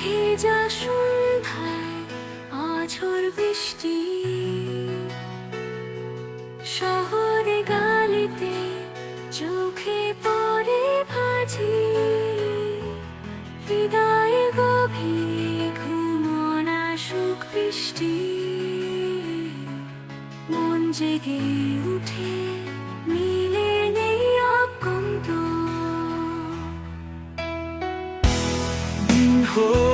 ভেজা সন্ধ্যায় আঝর বৃষ্টি, শহরে গালিতে চোখে পড়ে ভাজি, হৃদয়ে গভীরে ঘুমনা সুখ বৃষ্টি। মন জেগে উঠে, মিলে নেই অকন্ত দিন হোক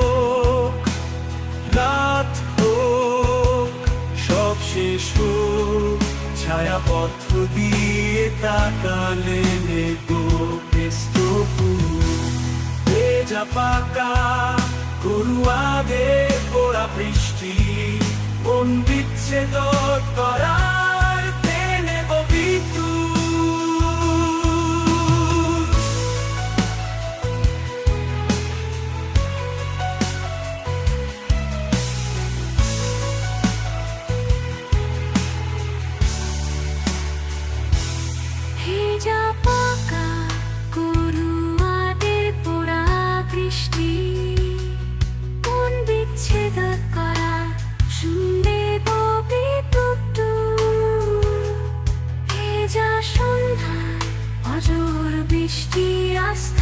শেষ ছায়া পথ দিয়ে তাকালে নেব, ব্যস্ত ফুল ভেজা পাকা করুয়াদের পোড়া বৃষ্টি কোন বিচ্ছেদ করা আজর বৃষ্টি আসতে